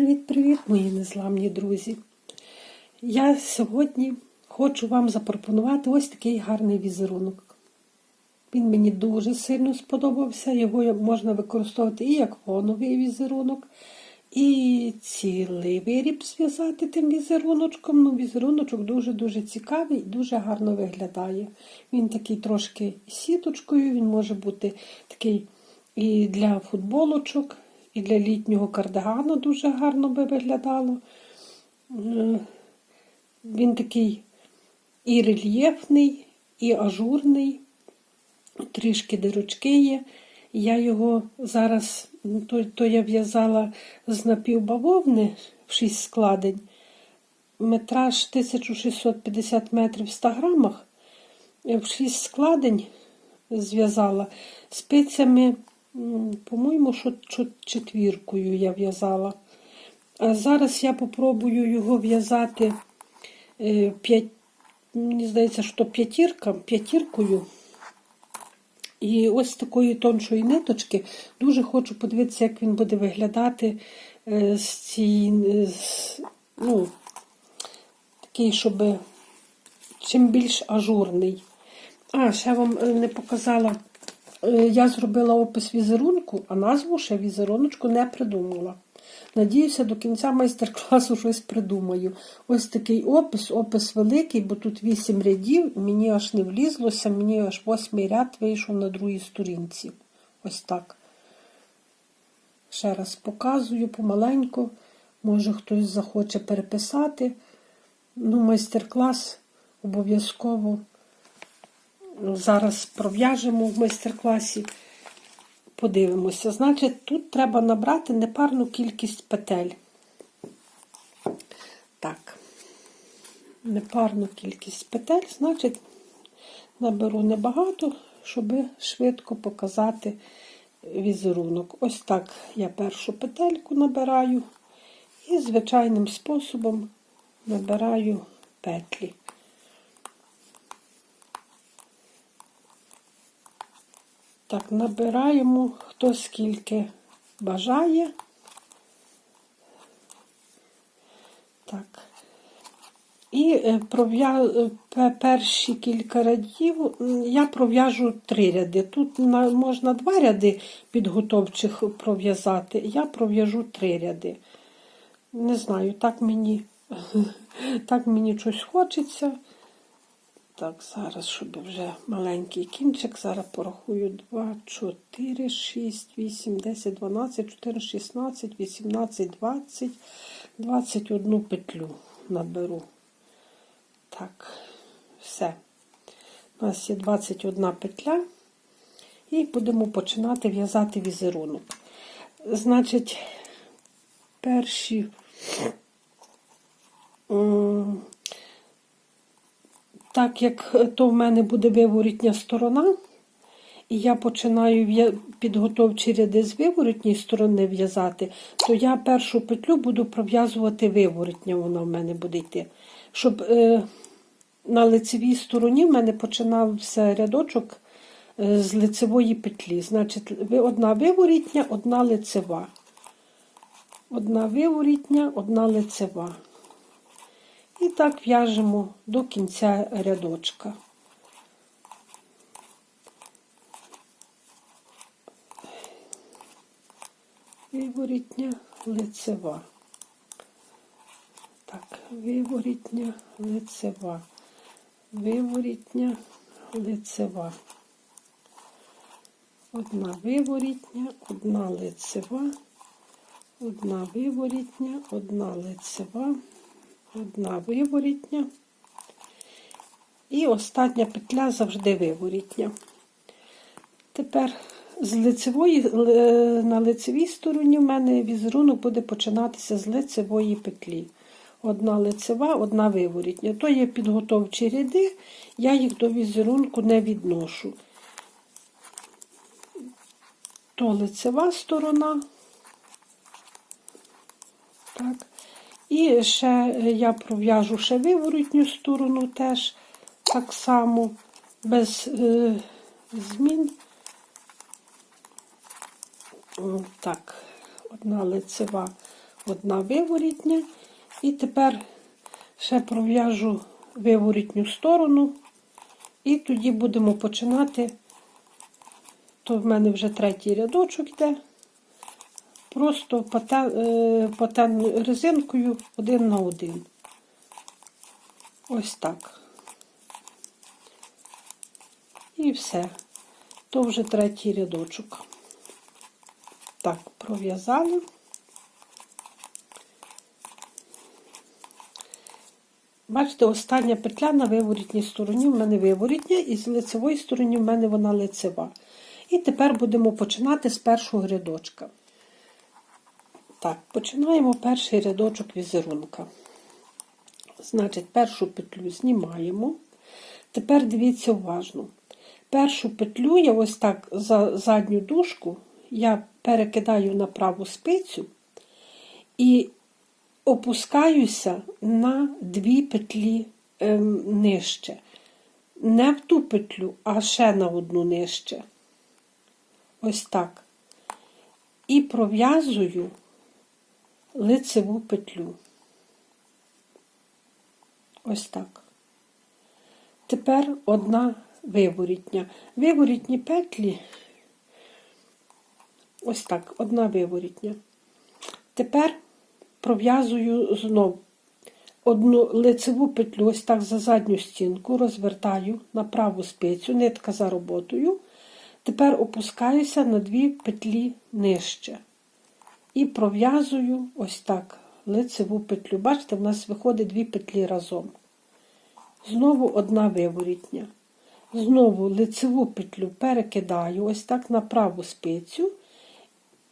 Привіт-привіт, мої незламні друзі! Я сьогодні хочу вам запропонувати ось такий гарний візерунок. Він мені дуже сильно сподобався. Його можна використовувати і як фоновий візерунок, і цілий виріб зв'язати тим візеруночком. Ну, візеруночок дуже-дуже цікавий і дуже гарно виглядає. Він такий трошки сіточкою, він може бути такий і для футболочок, і для літнього кардигана дуже гарно би виглядало. Е, Він такий і рельєфний, і ажурний, трішки дирочки є. Я його зараз, то, то я в'язала з напівбавовни в 6 складень. Метраж 1650 метрів в 100 грамах. В 6 складень зв'язала спицями, по-моєму, що четвіркою я в'язала. А зараз я попробую його в'язати е, мені здається, що п'ятірка, п'ятіркою. І ось такої тоншої ниточки дуже хочу подивитися, як він буде виглядати е, з цієї, ну, такий, щоб чим більш ажурний. А, ще вам е, не показала. Е, Я зробила опис візерунку, а назву ще візеруночку не придумала. Надіюся, до кінця майстер-класу щось придумаю. Ось такий опис, опис великий, бо тут 8 рядів, мені аж не влізлося, мені аж восьмий ряд вийшов на другій сторінці. Ось так. Ще раз показую помаленьку. Може хтось захоче переписати. Ну, майстер-клас обов'язково зараз пров'яжемо в майстер-класі. Подивимося. Значить, тут треба набрати непарну кількість петель. Так, непарну кількість петель, значить, наберу небагато, щоб швидко показати візерунок. Ось так я першу петельку набираю і звичайним способом набираю петлі. Так, набираємо хто скільки бажає. Так. І е, е, перші кілька рядів я пров'яжу три ряди. Тут можна два ряди підготовчих пров'язати, я пров'яжу три ряди. Не знаю, так мені, так мені щось хочеться. Так, зараз, щоб вже маленький кінчик, зараз порахую 2, 4, 6, 8, 10, 12, 14, 16, 18, 20, 21 петлю наберу. Так, все. У нас є 21 петля. І будемо починати в'язати візерунок. Значить, перші. Так як то в мене буде виворітня сторона, і я починаю підготовчі ряди з виворітньої сторони в'язати, то я першу петлю буду пров'язувати виворітня, вона в мене буде йти. Щоб е, на лицевій стороні в мене починався рядочок е, з лицевої петлі. Значить, одна виворітня, одна лицева. Одна виворітня, одна лицева. І так в'яжемо до кінця рядочка. Виворітня лицева. Так, виворітня лицева. Виворітня лицева. Одна виворітня, одна лицева, одна виворітня, одна лицева одна виворітня. І остання петля завжди виворітня. Тепер з лицевої, е, на лицевій стороні в мене візерунок буде починатися з лицевої петлі. Одна лицева, одна виворітня. То є підготовчі ряди, я їх до візерунку не відношу. То лицева сторона. Так. І ще я пров'яжу ще виворотню сторону теж так само, без е, змін. Так, одна лицева, одна виворітня. І тепер ще пров'яжу виворітню сторону. І тоді будемо починати. То в мене вже третій рядочок йде. Просто патен, е, резинкою один на один. Ось так. І все. То вже третій рядочок. Так, пров'язали. Бачите, остання петля на виворітній стороні в мене виворітня, і з лицевої сторони в мене вона лицева. І тепер будемо починати з першого рядочка. Так, починаємо перший рядочок візерунка. Значить, першу петлю знімаємо. Тепер дивіться уважно. Першу петлю я ось так за задню дужку я перекидаю на праву спицю і опускаюся на дві петлі ем, нижче. Не в ту петлю, а ще на одну нижче. Ось так. І пров'язую лицеву петлю. Ось так. Тепер одна виворітня. Виворітні петлі, ось так, одна виворітня. Тепер пров'язую знову одну лицеву петлю, ось так за задню стінку, розвертаю на праву спицю, нитка за роботою. Тепер опускаюся на дві петлі нижче. І пров'язую ось так лицеву петлю. Бачите, в нас виходить дві петлі разом. Знову одна виворітня. Знову лицеву петлю перекидаю ось так на праву спицю.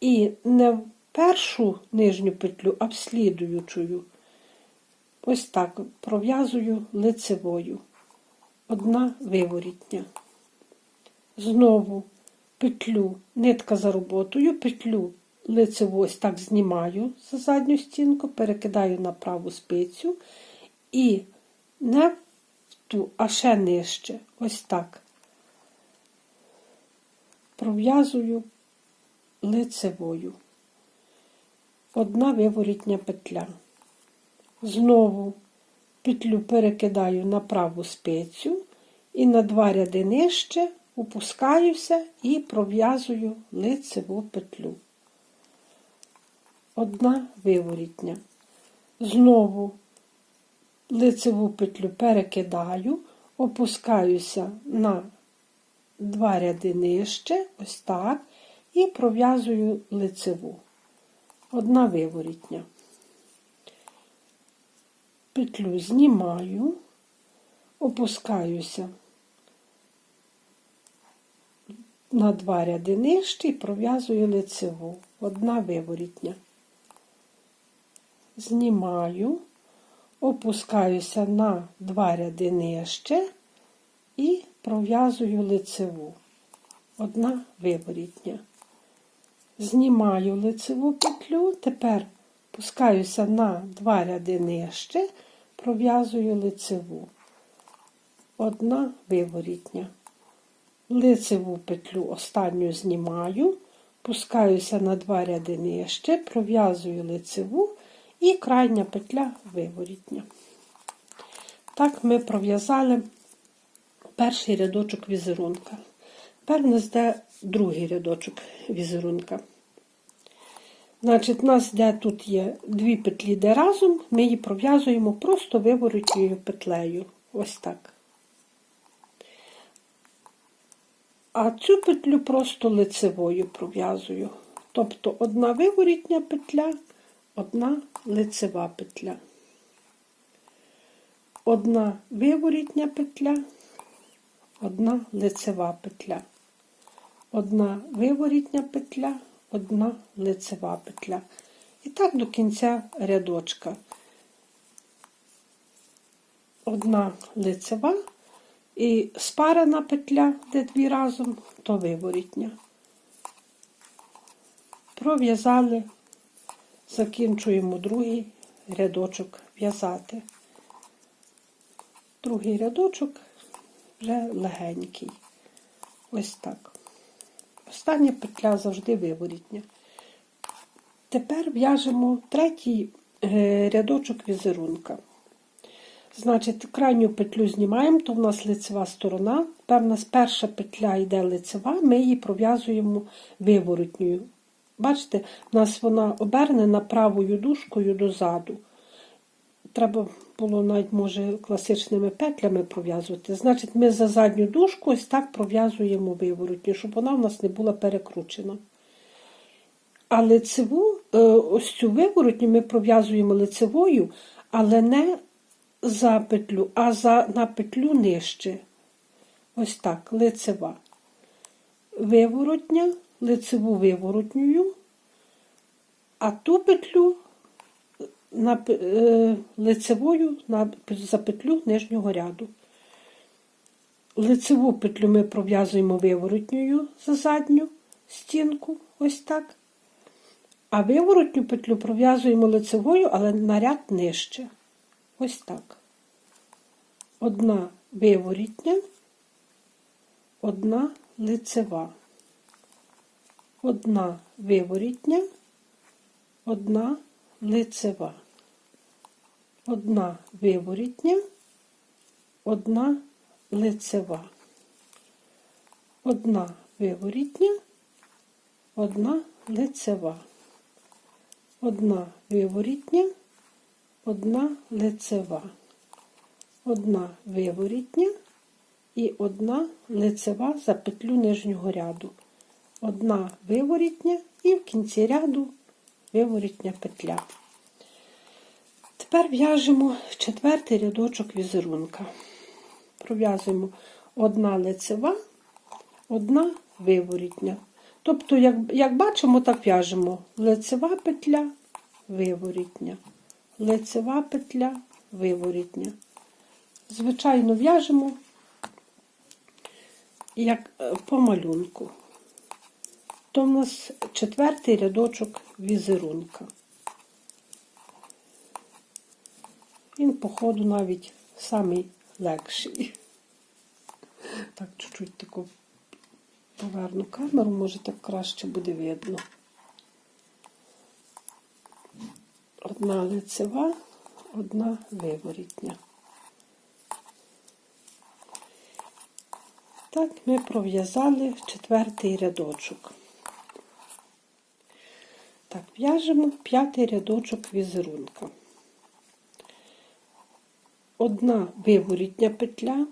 І не в першу нижню петлю, а в слідуючую. Ось так пров'язую лицевою. Одна виворітня. Знову петлю, нитка за роботою, петлю лицеву ось так знімаю за задню стінку, перекидаю на праву спицю і не в ту, а ще нижче, ось так. Пров'язую лицевою. Одна виворітня петля. Знову петлю перекидаю на праву спицю і на два ряди нижче опускаюся і пров'язую лицеву петлю. Одна виворітня. Знову лицеву петлю перекидаю, опускаюся на два ряди нижче, ось так, і пров'язую лицеву. Одна виворітня. Петлю знімаю, опускаюся на два ряди нижче і пров'язую лицеву. Одна виворітня. Знімаю, опускаюся на два ряди нижче і пров'язую лицеву. Одна виворітня. Знімаю лицеву петлю, тепер пускаюся на два ряди нижче, пров'язую лицеву. Одна виворітня. Лицеву петлю останню знімаю, пускаюся на два ряди нижче, пров'язую лицеву і крайня петля виворітня. Так ми пров'язали перший рядочок візерунка. Тепер у нас йде другий рядочок візерунка. Значить, у нас де тут є дві петлі, де разом, ми її пров'язуємо просто виворотньою петлею. Ось так. А цю петлю просто лицевою пров'язую. Тобто одна виворітня петля, одна лицева петля. Одна виворітня петля, одна лицева петля. Одна виворітня петля, одна лицева петля. І так до кінця рядочка. Одна лицева і спарена петля, де дві разом, то виворітня. Пров'язали, закінчуємо другий рядочок в'язати. Другий рядочок вже легенький. Ось так. Остання петля завжди виворітня. Тепер в'яжемо третій е, рядочок візерунка. Значить, крайню петлю знімаємо, то в нас лицева сторона. Нас перша петля йде лицева, ми її пров'язуємо виворотньою. Бачите, в нас вона обернена правою дужкою дозаду. Треба було навіть, може, класичними петлями пров'язувати. Значить, ми за задню дужку ось так пров'язуємо виворотню, щоб вона в нас не була перекручена. А лицеву, е, ось цю виворотню ми пров'язуємо лицевою, але не за петлю, а за, на петлю нижче. Ось так, лицева. Виворотня, лицеву виворотньою, а ту петлю на, е, лицевою на, за петлю нижнього ряду. Лицеву петлю ми пров'язуємо виворотньою за задню стінку, ось так. А виворотню петлю пров'язуємо лицевою, але на ряд нижче. Ось так. Одна виворітня, одна лицева. Одна виворітня, одна лицева. Одна виворітня, одна лицева. Одна виворітня, одна лицева. Одна виворітня, одна лицева. Одна виворітня і одна лицева за петлю нижнього ряду. Одна виворітня і в кінці ряду виворітня петля. Тепер в'яжемо четвертий рядочок візерунка. Пров'язуємо одна лицева, одна виворітня. Тобто, як, як бачимо, так в'яжемо лицева петля, виворітня, лицева петля, виворітня. Звичайно, в'яжемо як е, по малюнку. То в нас четвертий рядочок візерунка. Він, походу, навіть самий легший. Так, чуть-чуть таку поверну камеру, може так краще буде видно. Одна лицева, одна виворітня. Так ми пров'язали четвертий рядочок. Так, в'яжемо п'ятий рядочок візерунка. Одна виворітня петля,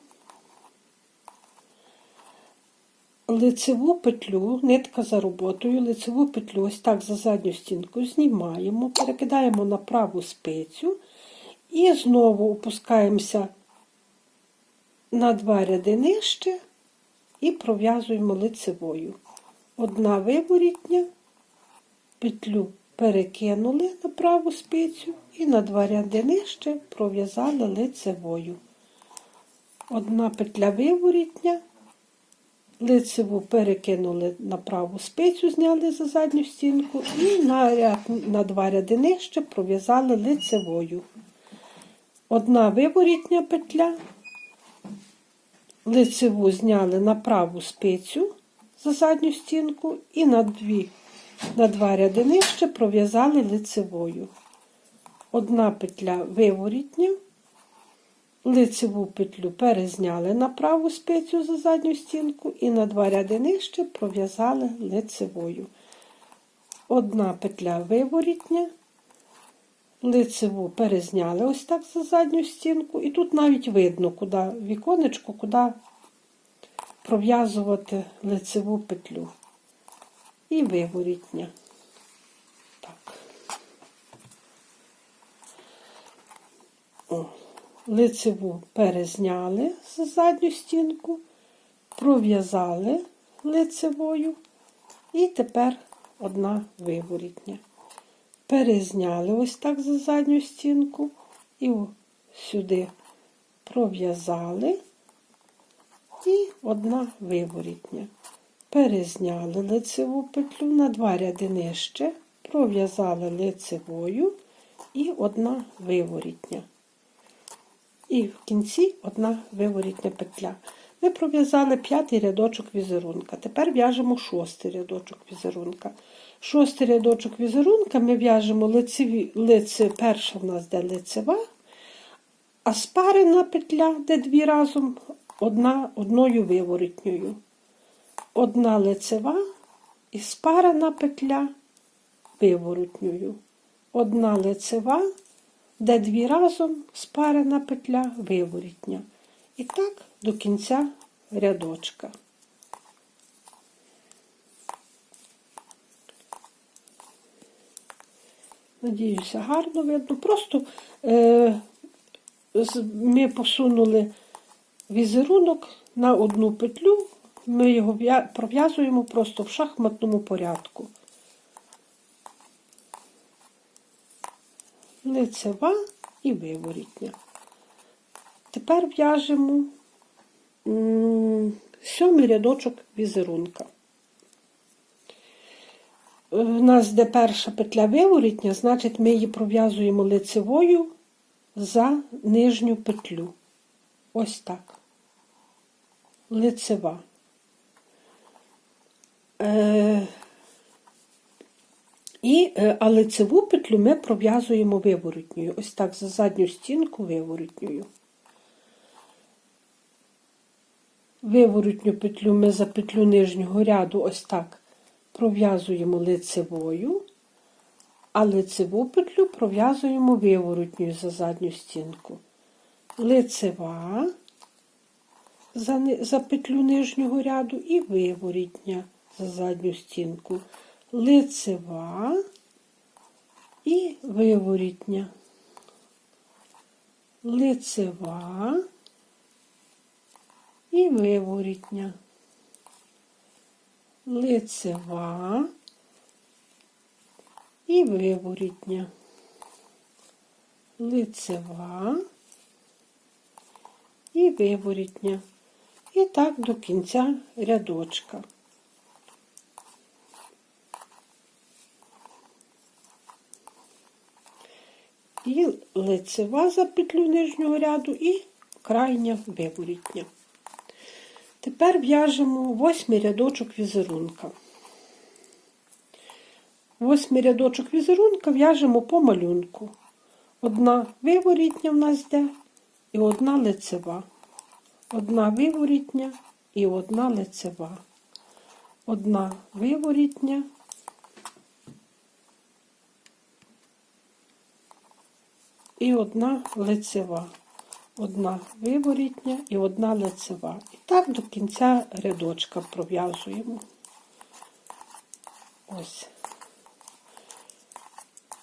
лицеву петлю, нитка за роботою, лицеву петлю ось так за задню стінку знімаємо, перекидаємо на праву спицю і знову опускаємося на два ряди нижче і пров'язуємо лицевою. Одна виворітня, петлю перекинули на праву спицю і на два ряди нижче пров'язали лицевою. Одна петля виворітня, лицеву перекинули на праву спицю, зняли за задню стінку і на, ряд, на два ряди нижче пров'язали лицевою. Одна виворітня петля, лицеву зняли на праву спицю за задню стінку і на дві, на два ряди нижче пров'язали лицевою. Одна петля виворітня, лицеву петлю перезняли на праву спицю за задню стінку і на два ряди нижче пров'язали лицевою. Одна петля виворітня, лицеву перезняли ось так за задню стінку, і тут навіть видно, куди віконечко, куди пров'язувати лицеву петлю. І виворітня. Так. О, лицеву перезняли за задню стінку, пров'язали лицевою, і тепер одна виворітня перезняли ось так за задню стінку і сюди пров'язали і одна виворітня. Перезняли лицеву петлю на два ряди нижче, пров'язали лицевою і одна виворітня. І в кінці одна виворітня петля. Ми пров'язали п'ятий рядочок візерунка. Тепер в'яжемо шостий рядочок візерунка. Шостий рядочок візерунка ми в'яжемо лицеві, лице, перша в нас де лицева, а спарена петля, де дві разом, одна одною виворотньою. Одна лицева і спарена петля виворотньою. Одна лицева, де дві разом спарена петля виворітня. І так до кінця рядочка. Надіюся, гарно видно. Просто е, ми посунули візерунок на одну петлю, ми його пров'язуємо просто в шахматному порядку. Лицева і виворітня. Тепер в'яжемо сьомий рядочок візерунка. Е, У нас де перша петля виворітня, значить ми її пров'язуємо лицевою за нижню петлю. Ось так. Лицева. Е, і, е, а лицеву петлю ми пров'язуємо виворотньою. Ось так за задню стінку виворотньою. Виворотню петлю ми за петлю нижнього ряду ось так пров'язуємо лицевою, а лицеву петлю пров'язуємо виворотньою за задню стінку. Лицева за, за петлю нижнього ряду і виворітня за задню стінку. Лицева і виворітня. Лицева і виворітня. Лицева і виворітня. Лицева і виворітня. І так до кінця рядочка. І лицева за петлю нижнього ряду і крайня виворітня. Тепер в'яжемо восьмий рядочок візерунка. Восьмий рядочок візерунка в'яжемо по малюнку. Одна виворітня в нас йде і одна лицева. Одна виворітня і одна лицева. Одна виворітня і одна лицева. Одна виворітня і одна лицева. І так до кінця рядочка пров'язуємо. Ось.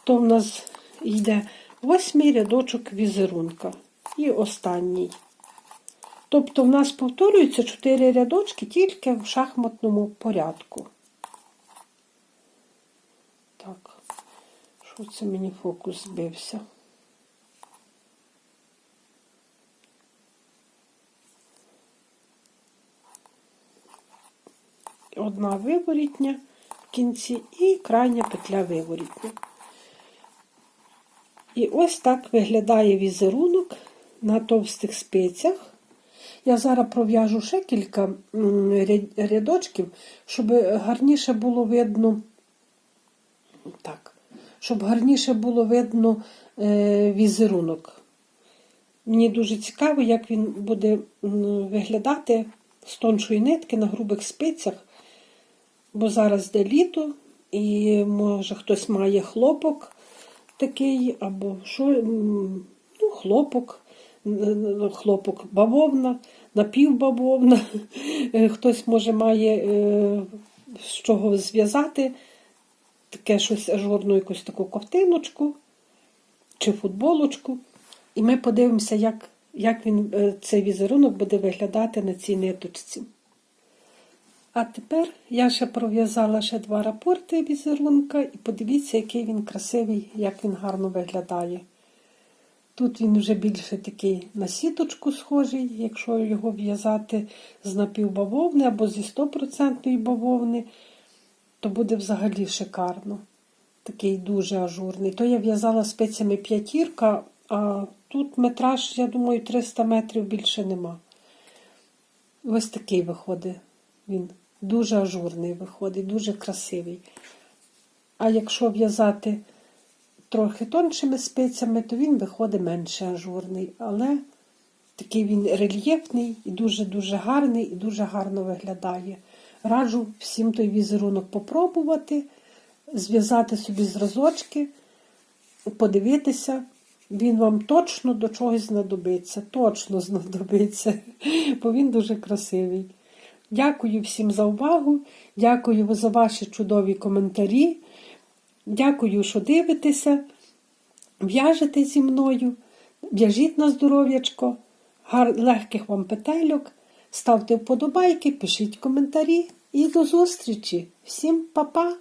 То в нас йде восьмий рядочок візерунка і останній. Тобто в нас повторюються чотири рядочки тільки в шахматному порядку. Так, що це мені фокус збився? Одна виворітня в кінці і крайня петля виворітня. І ось так виглядає візерунок на товстих спицях. Я зараз пров'яжу ще кілька рядочків, щоб гарніше було видно. Так, щоб гарніше було видно е, візерунок. Мені дуже цікаво, як він буде виглядати з тоншої нитки на грубих спицях, бо зараз йде літо, і може хтось має хлопок такий, або що, ну, хлопок, хлопок бавовна, напівбавовна. Е, Хтось може має е, з чого зв'язати таке щось ажурну, якусь таку ковтиночку чи футболочку. І ми подивимося, як, як він, е, цей візерунок буде виглядати на цій ниточці. А тепер я ще пров'язала ще два рапорти візерунка, і подивіться, який він красивий, як він гарно виглядає. Тут він вже більше такий на сіточку схожий, якщо його в'язати з напівбавовни або зі 100% бавовни, то буде взагалі шикарно. Такий дуже ажурний. То я в'язала спицями п'ятірка, а тут метраж, я думаю, 300 метрів більше нема. Ось такий виходить він. Дуже ажурний виходить, дуже красивий. А якщо в'язати трохи тоншими спицями, то він виходить менше ажурний. Але такий він рельєфний і дуже-дуже гарний і дуже гарно виглядає. Раджу всім той візерунок попробувати, зв'язати собі зразочки, подивитися. Він вам точно до чогось знадобиться, точно знадобиться, бо він дуже красивий. Дякую всім за увагу, дякую за ваші чудові коментарі. Дякую, що дивитеся, в'яжете зі мною, в'яжіть на здоров'ячко, легких вам петельок, ставте вподобайки, пишіть коментарі і до зустрічі. Всім па-па!